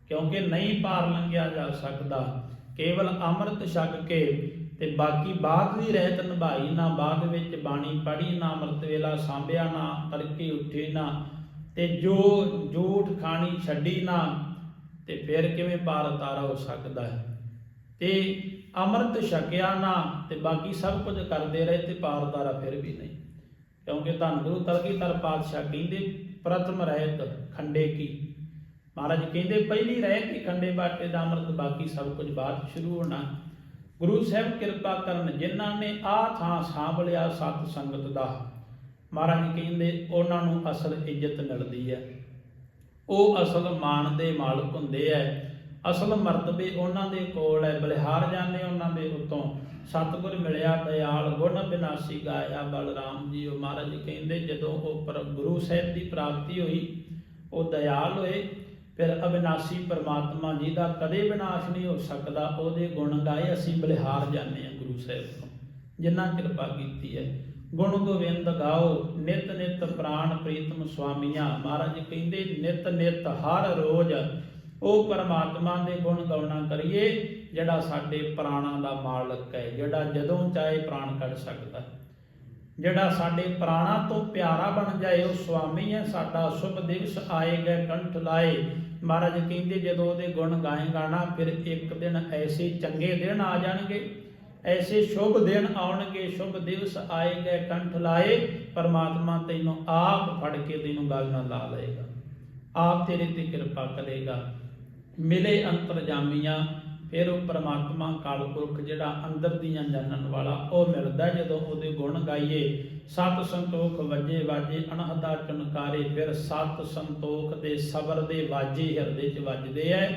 ਕਿਉਂਕਿ ਨਹੀਂ ਪਾਰ ਲੰਘਿਆ ਜਾ ਸਕਦਾ। ਕੇਵਲ ਅੰਮ੍ਰਿਤ ਛਕ ਕੇ ਤੇ ਬਾਕੀ ਬਾਅਦ ਦੀ ਰਹਿਤ ਨਿਭਾਈ ਨਾ ਬਾਗ ਵਿੱਚ ਬਾਣੀ ਪੜ੍ਹੀ ਨਾ, ਅੰਮ੍ਰਿਤ ਵੇਲਾ ਸਾਂਭਿਆ ਨਾ, ਤੜਕੇ ਉੱਠੇ ਨਾ ਤੇ ਜੋ ਝੂਠ ਖਾਣੀ ਛੱਡੀ ਨਾ, ਤੇ ਫਿਰ ਕਿਵੇਂ ਪਾਰ ਤਾਰਾ ਹੋ ਸਕਦਾ ਹੈ? ਤੇ ਅੰਮ੍ਰਿਤ ਛਕਿਆ ਨਾ ਤੇ ਬਾਕੀ ਸਭ ਕੁਝ ਕਰਦੇ ਰਹੇ ਤੇ ਪਾਰ ਤਾਰਾ ਫਿਰ ਵੀ ਨਹੀਂ। ਕਿਉਂਕਿ ਧੰਨ ਗੁਰੂ ਤਲਗੀਧਰ ਪਾਤਸ਼ਾਹ ਕਹਿੰਦੇ, ਪ੍ਰਥਮ ਰਹਿਤ ਖੰਡੇ ਕੀ? ਮਹਾਰਾਜ ਕਹਿੰਦੇ, ਪਹਿਲੀ ਰਹਿ ਕੇ ਖੰਡੇ ਬਾਟੇ ਦਾ ਅੰਮ੍ਰਿਤ, ਬਾਕੀ ਸਭ ਕੁਝ ਬਾਅਦ ਸ਼ੁਰੂ ਹੋਣਾ। ਗੁਰੂ ਸਾਹਿਬ ਕਿਰਪਾ ਕਰਨ, ਜਿਨ੍ਹਾਂ ਨੇ ਆ ਥਾਂ ਸਾਂਭ ਲਿਆ ਸਤ ਸੰਗਤ ਦਾ। ਮਹਾਰਾਜ ਕਹਿੰਦੇ, ਉਹਨਾਂ ਨੂੰ ਅਸਲ ਇੱਜ਼ਤ ਮਿਲਦੀ ਹੈ। ਉਹ ਅਸਲ ਮਾਣ ਦੇ ਮਾਲਕ ਹੁੰਦੇ ਐ। ਅਸਲ ਮਰਤਬੇ ਉਹਨਾਂ ਦੇ ਕੋਲ ਹੈ ਬਲਿਹਾਰ ਜਾਣੇ ਉਹਨਾਂ ਦੇ ਉਤੋਂ। ਸਤਿਗੁਰ ਮਿਲਿਆ ਦਿਆਲ ਗੁਣ ਬਿਨਾਸੀ ਗਾਇਆ ਬਲਰਾਮ ਜੀ ਉਹ ਮਹਾਰਾਜ ਕਹਿੰਦੇ, ਜਦੋਂ ਉਹ ਪਰ, ਗੁਰੂ ਸਾਹਿਬ ਦੀ ਪ੍ਰਾਪਤੀ ਹੋਈ, ਉਹ ਦਇਆਲ ਹੋਏ। ਫਿਰ ਅਬਿਨਾਸੀ ਪਰਮਾਤਮਾ ਜੀ ਦਾ ਕਦੇ ਵਿਨਾਸ਼ ਨਹੀਂ ਹੋ ਸਕਦਾ, ਉਹਦੇ ਗੁਣ ਗਾਏ ਅਸੀਂ ਬਲਿਹਾਰ ਜਾਂਦੇ ਹਾਂ ਗੁਰੂ ਸਾਹਿਬ ਤੋਂ। ਜਿਨ੍ਹਾਂ ਕਿਰਪਾ ਕੀਤੀ ਹੈ। ਗੁਣ ਗੋਬਿੰਦ ਗਾਓ, ਨਿਤ ਨਿਤ ਪ੍ਰਾਣ ਪ੍ਰੀਤਮ ਸੁਆਮੀਆਂ ਮਹਾਰਾਜ ਕਹਿੰਦੇ, ਨਿਤ ਨਿਤ ਹਰ ਰੋਜ਼ ਉਹ ਪਰਮਾਤਮਾ ਦੇ ਗੁਣ ਗਾਉਣਾ ਕਰੀਏ, ਜਿਹੜਾ ਸਾਡੇ ਪ੍ਰਾਣਾਂ ਦਾ ਮਾਲਕ ਹੈ, ਜਿਹੜਾ ਜਦੋਂ ਚਾਹੇ ਪ੍ਰਾਣ ਕੱਢ ਸਕਦਾ। ਜਿਹੜਾ ਸਾਡੇ ਪ੍ਰਾਣਾ ਤੋਂ ਪਿਆਰਾ ਬਣ ਜਾਏ, ਉਹ ਸੁਆਮੀ ਹੈ, ਸਾਡਾ ਸ਼ੁਭ ਦਿਵਸ ਆਏਗਾ ਕੰਠ ਲਾਏ। ਮਹਾਰਾਜ ਕਹਿੰਦੇ, ਜਦੋਂ ਉਹਦੇ ਗੁਣ ਗਾਏਗਾ ਨਾ, ਫਿਰ ਇੱਕ ਦਿਨ ਐਸੇ ਚੰਗੇ ਦਿਨ ਆ ਜਾਣਗੇ, ਐਸੇ ਸ਼ੁਭ ਦਿਨ ਆਉਣਗੇ, ਸ਼ੁਭ ਦਿਵਸ ਆਏਗਾ ਕੰਠ ਲਾਏ, ਪਰਮਾਤਮਾ ਤੈਨੂੰ ਆਪ ਫੜ ਕੇ ਤੈਨੂੰ ਗੱਲ ਨਾਲ ਲਾ ਲਏਗਾ। ਆਪ ਤੇਰੇ ਤੇ ਕਿਰਪਾ ਕਰੇਗਾ। ਮਿਲੇ ਅੰਤਰਜਾਮੀਆਂ ਫਿਰ ਉਹ ਪਰਮਾਤਮਾ ਕਾਲ ਪੁਰਖ ਜਿਹੜਾ ਅੰਦਰ ਦੀਆਂ ਜਾਣਨ ਵਾਲਾ, ਉਹ ਮਿਲਦਾ ਜਦੋਂ ਉਹਦੇ ਗੁਣ ਗਾਈਏ। ਸਤ ਸੰਤੋਖ ਵੱਜੇ ਵਾਜੇ, ਅਣਹਦਾ ਚਨਕਾਰੇ ਫਿਰ ਸਤ ਸੰਤੋਖ ਦੇ ਸਬਰ ਦੇ ਵਾਜੇ ਹਿਰਦੇ 'ਚ ਵੱਜਦੇ ਐ।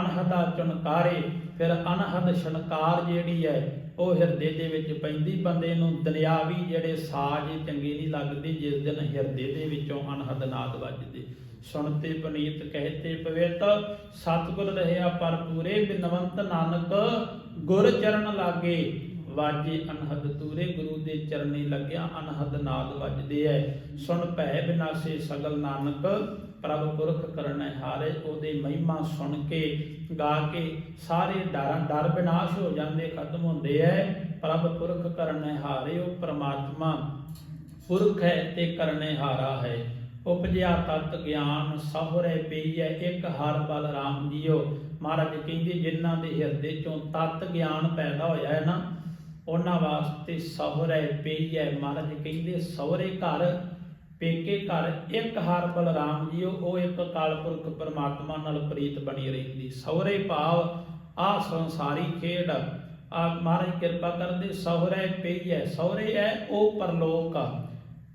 ਅਣਹਦਾ ਚਨਕਾਰੇ ਫਿਰ ਅਨਹਦ ਛਣਕਾਰ ਜਿਹੜੀ ਹੈ ਉਹ ਹਿਰਦੇ ਦੇ ਵਿੱਚ ਪੈਂਦੀ, ਬੰਦੇ ਨੂੰ ਦੁਨਿਆਵੀ ਜਿਹੜੇ ਸਾਜ਼ ਚੰਗੇ ਨਹੀਂ ਲੱਗਦੇ, ਜਿਸ ਦਿਨ ਹਿਰਦੇ ਦੇ ਵਿੱਚੋਂ ਅਨਹਦ ਨਾਦ ਵੱਜਦੇ। ਸੁਣਤੇ ਪਨੀਤ ਕਹਤੇ, ਪਵਿੱਤ, ਸਤਿਗੁਰ ਰਹਿਆ ਪਰ ਪੂਰੇ ਬਿਨਵੰਤ ਨਾਨਕ, ਗੁਰ ਚਰਨ ਲਾਗੇ। ਵਾਜੇ ਅਨਹਦ ਤੂਰੇ, ਗੁਰੂ ਦੇ ਚਰਨੀ ਲੱਗਿਆ ਅਨਹਦ ਨਾਦ ਵੱਜਦੇ ਐ। ਸੁਣ ਭੈ ਬਿਨਾਸੇ ਸਗਲ ਨਾਨਕ ਪ੍ਰਭ ਪੁਰਖ ਕਰਨ ਹਾਰੇ, ਉਹਦੇ ਮਹਿਮਾ ਸੁਣ ਕੇ ਗਾ ਕੇ ਸਾਰੇ ਡਰਾਂ, ਡਰ ਬਿਨਾਸ਼ ਹੋ ਜਾਂਦੇ, ਖਤਮ ਹੁੰਦੇ ਐ। ਪ੍ਰਭ ਪੁਰਖ ਕਰਨੈ ਹਾਰੇ, ਉਹ ਪ੍ਰਮਾਤਮਾ ਪੁਰਖ ਹੈ ਤੇ ਕਰਨੇ ਹਾਰਾ ਹੈ। ਉਪਜਿਆ ਤਤ ਗਿਆਨ ਸਹੁਰੇ ਪਈਐ, ਇੱਕ ਹਰ ਬਲ ਰਾਮ ਜੀਓ। ਮਹਾਰਾਜ ਕਹਿੰਦੇ, ਜਿਨ੍ਹਾਂ ਦੇ ਹਿਰਦੇ ਚੋਂ ਤਤ ਗਿਆਨ ਪੈਦਾ ਹੋਇਆ ਹੈ ਨਾ, ਉਹਨਾਂ ਵਾਸਤੇ ਸਹੁਰੇ ਪਈਐ। ਮਹਾਰਾਜ ਕਹਿੰਦੇ, ਸਹੁਰੇ ਘਰ ਪੇਕੇ ਘਰ ਇੱਕ ਹਰ ਬਲ ਰਾਮ ਜੀਓ, ਉਹ ਇੱਕ ਕਾਲਪੁਰਖ ਪਰਮਾਤਮਾ ਨਾਲ ਪ੍ਰੀਤ ਬਣੀ ਰਹਿੰਦੀ। ਸਹੁਰੇ ਭਾਵ, ਆ ਸੰਸਾਰੀ ਖੇਡ। ਆ ਮਹਾਰਾਜ ਕਿਰਪਾ ਕਰਦੇ, ਸਹੁਰੇ ਪਈਐ, ਸਹੁਰੇ ਹੈ ਉਹ ਪਰਲੋਕ।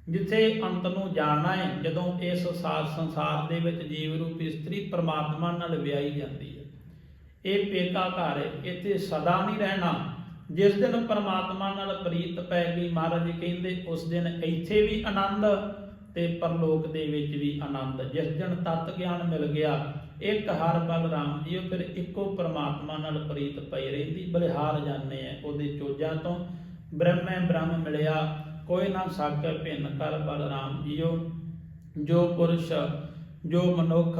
ਜਿੱਥੇ ਅੰਤ ਨੂੰ ਜਾਣਨਾ ਹੈ ਜਦੋਂ ਇਸ ਸਾਰ ਸੰਸਾਰ ਦੇ ਵਿੱਚ ਜੀਵ ਰੂਪੀ ਇਸਤਰੀ ਪਰਮਾਤਮਾ ਨਾਲ ਵਿਆਹੀ ਜਾਂਦੀ ਹੈ ਇਹ ਪੇਕਾ ਘਰ ਹੈ ਇੱਥੇ ਸਦਾ ਨਹੀਂ ਰਹਿਣਾ। ਜਿਸ ਦਿਨ ਪਰਮਾਤਮਾ ਨਾਲ ਪ੍ਰੀਤ ਪੈ ਗਈ, ਮਹਾਰਾਜ ਕਹਿੰਦੇ, ਉਸ ਦਿਨ ਇੱਥੇ ਵੀ ਆਨੰਦ ਤੇ ਪਰਲੋਕ ਦੇ ਵਿੱਚ ਵੀ ਆਨੰਦ। ਜਿਸ ਦਿਨ ਤਤ ਗਿਆਨ ਮਿਲ ਗਿਆ, ਇੱਕ ਹਰ ਬਲ ਰਾਮ ਜੀ, ਉਹ ਫਿਰ ਇੱਕੋ ਪ੍ਰਮਾਤਮਾ ਨਾਲ ਪ੍ਰੀਤ ਪਈ ਰਹਿੰਦੀ। ਬਲਿਹਾਰ ਜਾਂਦੇ ਆ ਉਹਦੇ ਚੋਜਾਂ ਤੋਂ। ਬ੍ਰਹਮੈ ਬ੍ਰਹਮ ਮਿਲਿਆ, ਕੋਈ ਨਾ ਸਾਕੈ ਭਿੰਨ ਕਰ ਬਲ ਰਾਮ ਜੀਓ। ਜੋ ਪੁਰਸ਼, ਜੋ ਮਨੁੱਖ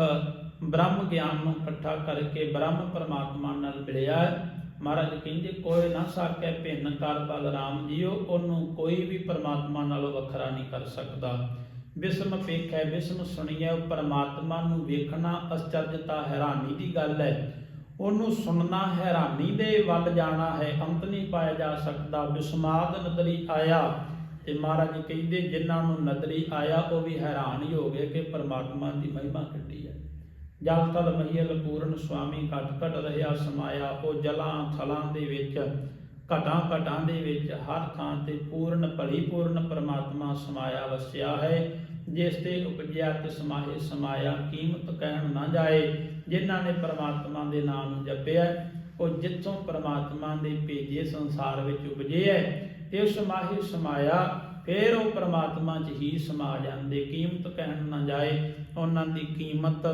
ਬ੍ਰਹਮ ਗਿਆਨ ਨੂੰ ਇਕੱਠਾ ਕਰਕੇ ਬ੍ਰਹਮ ਪਰਮਾਤਮਾ ਨਾਲ ਮਿਲਿਆ ਹੈ। ਮਹਾਰਾਜ ਕਹਿੰਦੇ, ਕੋਈ ਨਾ ਸਾਕੈ ਭਿੰਨ ਕਰ ਬਲ ਰਾਮ ਜੀਓ, ਉਹਨੂੰ ਕੋਈ ਵੀ ਪਰਮਾਤਮਾ ਨਾਲੋਂ ਵੱਖਰਾ ਨਹੀਂ ਕਰ ਸਕਦਾ। ਵਿਸਮ ਵੇਖੈ ਵਿਸਮ ਸੁਣੀਐ ਪਰਮਾਤਮਾ ਨੂੰ ਵੇਖਣਾ ਅਚਰਜਤਾ ਹੈਰਾਨੀ ਦੀ ਗੱਲ ਹੈ। ਉਹਨੂੰ ਸੁਣਨਾ ਹੈਰਾਨੀ ਦੇ ਵੱਲ ਜਾਣਾ ਹੈ, ਅੰਤ ਨਹੀਂ ਪਾਇਆ ਜਾ ਸਕਦਾ। ਵਿਸਮਾਦ ਨਦਰੀ ਆਇਆ ਤੇ ਮਹਾਰਾਜ ਕਹਿੰਦੇ, ਜਿਨ੍ਹਾਂ ਨੂੰ ਨਦਰੀ ਆਇਆ, ਉਹ ਵੀ ਹੈਰਾਨ ਹੀ ਹੋ ਗਏ ਕਿ ਪਰਮਾਤਮਾ ਦੀ ਮਹਿਮਾ ਕਿੱਡੀ ਹੈ। ਜਲ ਤਲ ਮਹੀਲ ਪੂਰਨ ਸੁਆਮੀ ਘਟ ਘਟ ਰਹਿਆ ਸਮਾਇਆ, ਉਹ ਜਲਾਂ ਥਲਾਂ ਦੇ ਵਿੱਚ ਘਟਾਂ ਘਟਾਂ ਦੇ ਵਿੱਚ ਹਰ ਥਾਂ ਤੇ ਪੂਰਨ ਭਲੀ ਪੂਰਨ ਪਰਮਾਤਮਾ ਸਮਾਇਆ ਵਸਿਆ ਹੈ, ਜਿਸ ਤੇ ਉਪਜਿਆ ਤੇ ਸਮਾਏ ਸਮਾਇਆ ਕੀਮਤ ਕਹਿਣ ਨਾ ਜਾਏ, ਜਿਨ੍ਹਾਂ ਨੇ ਪਰਮਾਤਮਾ ਦੇ ਨਾਮ ਨੂੰ ਜਪਿਆ ਉਹ ਜਿੱਥੋਂ ਪਰਮਾਤਮਾ ਦੇ ਭੇਜੇ ਸੰਸਾਰ ਵਿੱਚ ਉਪਜੇ ਹੈ, ਤੇ ਉਸ ਸਮਾਹੀ ਸਮਾਇਆ, ਫਿਰ ਉਹ ਪਰਮਾਤਮਾ 'ਚ ਹੀ ਸਮਾ ਜਾਂਦੇ, ਕੀਮਤ ਕਹਿਣ ਨਾ ਜਾਏ, ਉਹਨਾਂ ਦੀ ਕੀਮਤ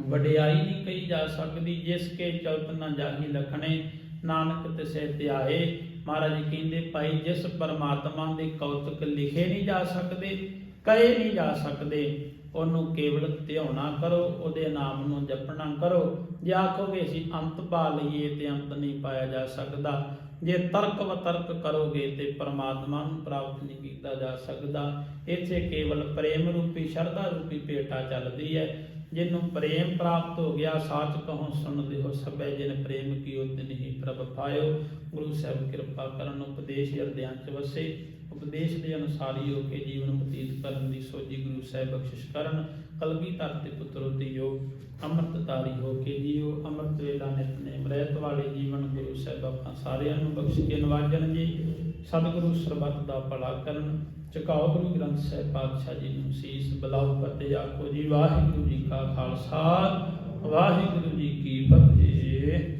ਵਡਿਆਈ ਨਹੀਂ ਕਹੀ ਜਾ ਸਕਦੀ, ਜਿਸ ਕੇ ਚਲਤ ਨਾ ਜਾਹੀ ਲਖਣੇ ਨਾਨਕ ਤਿਸੇ ਧਿਆਏ ਮਹਾਰਾਜ ਜੀ ਕਹਿੰਦੇ, ਭਾਈ, ਜਿਸ ਪਰਮਾਤਮਾ ਦੇ ਕੌਤਕ ਲਿਖੇ ਨਹੀਂ ਜਾ ਸਕਦੇ, ਕਹੇ ਨਹੀਂ ਜਾ ਸਕਦੇ, ਉਹਨੂੰ ਕੇਵਲ ਧਿਆਉਣਾ ਕਰੋ, ਉਹਦੇ ਨਾਮ ਨੂੰ ਜਪਣਾ ਕਰੋ। ਜੇ ਆਖੋਗੇ ਅਸੀਂ ਅੰਤ ਪਾ ਲਈਏ ਤੇ ਅੰਤ ਨਹੀਂ ਪਾਇਆ ਜਾ ਸਕਦਾ। ਜੇ ਤਰਕ ਵਤਰਕ ਕਰੋਗੇ ਤੇ ਪਰਮਾਤਮਾ ਨੂੰ ਪ੍ਰਾਪਤ ਨਹੀਂ ਕੀਤਾ ਜਾ ਸਕਦਾ। ਇੱਥੇ ਕੇਵਲ ਪ੍ਰੇਮ ਰੂਪੀ, ਸ਼ਰਧਾ ਰੂਪੀ ਭੇਟਾ ਚੱਲਦੀ ਹੈ। ਜਿਹਨੂੰ ਪ੍ਰੇਮ ਪ੍ਰਾਪਤ ਹੋ ਗਿਆ, ਸਾਚ ਕਹੋ ਸੁਣਦੇ ਹੋ ਸਭੈ, ਜਿਨ ਪ੍ਰੇਮ ਕੀਓ ਤਿਨ ਹੀ ਪ੍ਰਭ ਪਾਇਓ। ਗੁਰੂ ਸਾਹਿਬ ਕਿਰਪਾ ਕਰਨ, ਉਪਦੇਸ਼ ਹਿਰਦਿਆਂ ਚ ਵਸੇ। ਉਪਦੇਸ਼ ਦੇ ਅਨੁਸਾਰੀ ਹੋ ਕੇ ਜੀਵਨ ਬਤੀਤ ਕਰਨ ਦੀ ਸੋਝੀ ਗੁਰੂ ਸਾਹਿਬ ਬਖਸ਼ਿਸ਼ ਕਰਨ। ਕਲਗੀ ਤੇ ਪੁੱਤਰ ਉਤੇ ਯੋਗ ਅੰਮ੍ਰਿਤਧਾਰੀ ਹੋ ਕੇ ਜੀਓ। ਅੰਮ੍ਰਿਤ ਵੇਲਾ ਨਿਤਨੇਮ ਰਹਿਤ ਵਾਲੇ ਜੀਵਨ ਗੁਰੂ ਸਾਹਿਬ ਆਪਾਂ ਸਾਰਿਆਂ ਨੂੰ ਬਖਸ਼ ਕੇ ਨਵਾਜਣ ਜੀ ਸਤਿਗੁਰੂ ਸਰਬੱਤ ਦਾ ਭਲਾ ਕਰਨ ਚੁਕਾਓ ਗੁਰੂ ਗ੍ਰੰਥ ਸਾਹਿਬ ਪਾਤਸ਼ਾਹ ਜੀ ਨੂੰ ਸੀਸ ਬਲਾਉ ਫਤਿਹ ਆਖੋ ਜੀ, ਵਾਹਿਗੁਰੂ ਜੀ ਕਾ ਖਾਲਸਾ, ਵਾਹਿਗੁਰੂ ਜੀ ਕੀ ਫਤਿਹ।